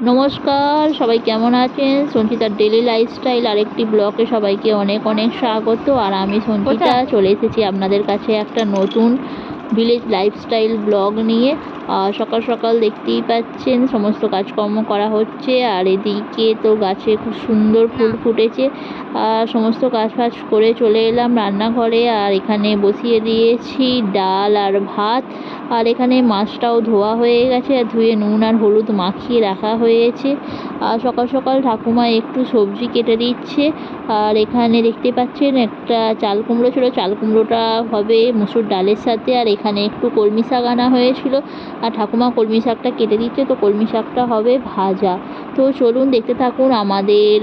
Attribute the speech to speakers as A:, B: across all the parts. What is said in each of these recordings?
A: নমস্কার সবাই কেমন আছেন? সঞ্চিতার ডেলি লাইফস্টাইল আরেকটি ব্লকে সবাইকে অনেক অনেক স্বাগত। আর আমি সঞ্চিতা চলে এসেছি আপনাদের কাছে একটা নতুন ভিলেজ লাইফস্টাইল ব্লগ নিয়ে আর সকাল সকাল দেখতেই পাচ্ছেন সমস্ত কাজকর্ম করা হচ্ছে আর এদিকে তো গাছে খুব সুন্দর ফুল ফুটেছে আর সমস্ত কাজ ফাজ করে চলে এলাম রান্নাঘরে আর এখানে বসিয়ে দিয়েছি ডাল আর ভাত আর এখানে মাছটাও ধোয়া হয়ে গেছে আর ধুয়ে নুন আর হলুদ মাখিয়ে রাখা হয়েছে আর সকাল সকাল ঠাকুমা একটু সবজি কেটে দিচ্ছে আর এখানে দেখতে পাচ্ছেন একটা চাল কুমড়ো ছিল চাল কুমড়োটা হবে মুসুর ডালের সাথে আর এখানে একটু কলমি শাক আনা হয়েছিল আর ঠাকুমা কলমি শাকটা কেটে দিচ্ছে, তো কলমি শাকটা হবে ভাজা। তো চলুন দেখতে থাকুন আমাদের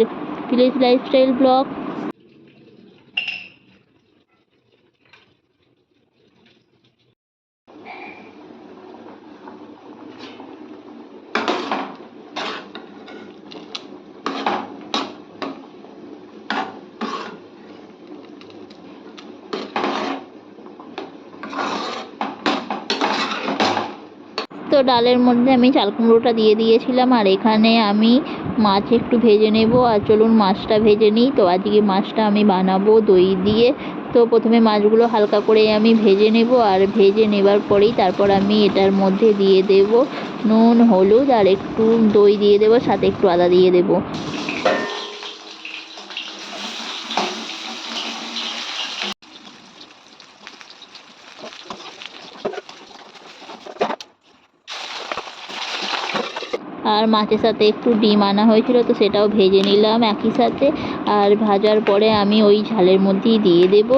A: ভিলেজ লাইফস্টাইল ব্লগ তো ডালের মধ্যে আমি চাল কুমড়োটা দিয়ে দিয়েছিলাম, আর এখানে আমি মাছ একটু ভেজে নেব। আর চলুন মাছটা ভেজে নিই। তো আজকে মাছটা আমি বানাবো দই দিয়ে। তো প্রথমে মাছগুলো হালকা করে আমি ভেজে নেব, আর ভেজে নেবার পরেই তারপর আমি এটার মধ্যে দিয়ে দেব নুন, হলুদ, আর একটু দই দিয়ে দেবো, সাথে একটু আদা দিয়ে দেবো। আর মাছের সাথে একটু ডিম আনা হয়েছিল তো সেটাও ভেজে নিলাম একই সাথে। আর ভাজার পরে আমি ওই ঝালের মধ্যেই দিয়ে দেব।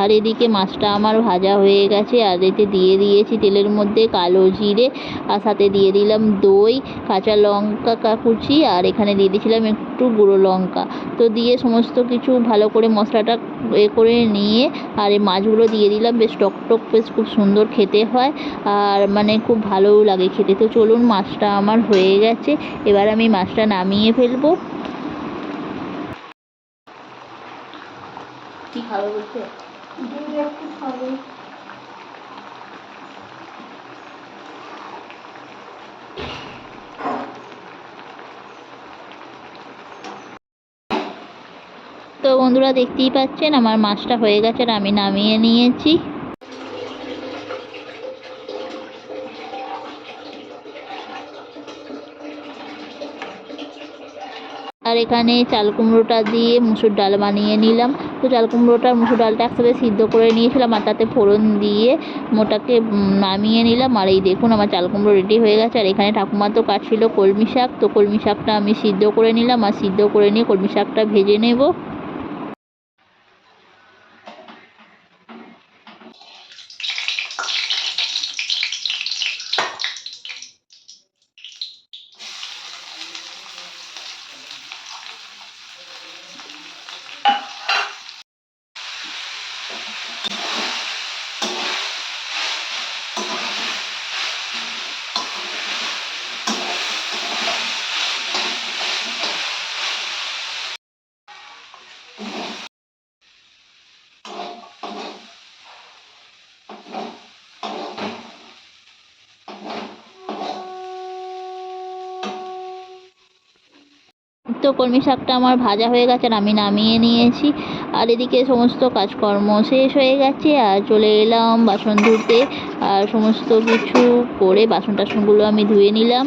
A: আর এদিকে মাছটা আমার ভাজা হয়ে গেছে। আর এতে দিয়ে দিয়েছি তেলের মধ্যে কালো জিরে আর সাথে দিয়ে দিলাম দই, কাঁচা লঙ্কা কুচি আর এখানে দিয়ে দিয়েছিলাম একটু গুঁড়ো লঙ্কা। তো দিয়ে সমস্ত কিছু ভালো করে মশলাটা এ করে নিয়ে আর এই মাছগুলো দিয়ে দিলাম। বেশ টক টক, বেশ খুব সুন্দর খেতে হয় আর মানে খুব ভালোও লাগে খেতে। তো চলুন মাছটা আমার হয়ে গেছে, এবার আমি মাছটা নামিয়ে ফেলব। কি খাবে
B: দুধ
A: তো বন্ধুরা দেখতেই পাচ্ছেন আমার মাছটা হয়ে গেছে আর আমি নামিয়ে নিয়েছি। আর এখানে চাল কুমড়োটা দিয়ে মুসুর ডাল বানিয়ে নিলাম। তো চাল কুমড়োটা মুসুর ডালটা একসাথে সিদ্ধ করে নিয়েছিলাম আর তাতে ফোড়ন দিয়ে মোটাকে নামিয়ে নিলাম। আর এই দেখুন আমার চাল কুমড়ো রেডি হয়ে গেছে। আর এখানে ঠাকুমা তো কাটছিল কলমি শাক। তো কলমি শাকটা আমি সিদ্ধ করে নিলাম। আর সিদ্ধ করে নিয়ে কলমি শাকটা ভেজে নেব। তো কলমি শাকটা আমার ভাজা হয়ে গেছে আর আমি নামিয়ে নিয়েছি। আর এদিকে সমস্ত কাজকর্ম শেষ হয়ে গেছে আর চলে এলাম বাসন ধুতে। আর সমস্ত কিছু করে বাসন টাসনগুলো আমি ধুয়ে নিলাম।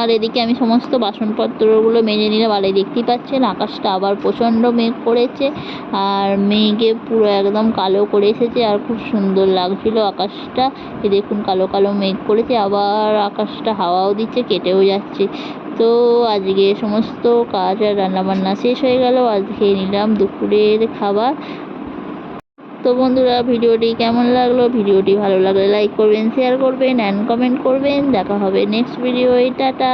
A: আর এদিকে আমি সমস্ত বাসনপত্রগুলো মেজে নিলাম। আর দেখতেই পাচ্ছেন, আকাশটা আবার প্রচণ্ড মেঘ করেছে। আর মেঘে পুরো একদম কালো করে এসেছে আর খুব সুন্দর লাগছিল আকাশটা। এই দেখুন, কালো কালো মেঘ করেছে, আবার আকাশটা হাওয়াও দিচ্ছে, কেটেও যাচ্ছে। তো আজকে সমস্ত কাজ আর রান্নাবান্না শেষ হয়ে গেল। আজ খেয়ে নিলাম দুপুরের খাবার। তো বন্ধুরা, ভিডিওটি কেমন লাগল? ভিডিওটি ভালো লাগলে লাইক করবেন শেয়ার করবেন অ্যান্ড কমেন্ট করবেন। দেখা হবে নেক্সট ভিডিও টাটা!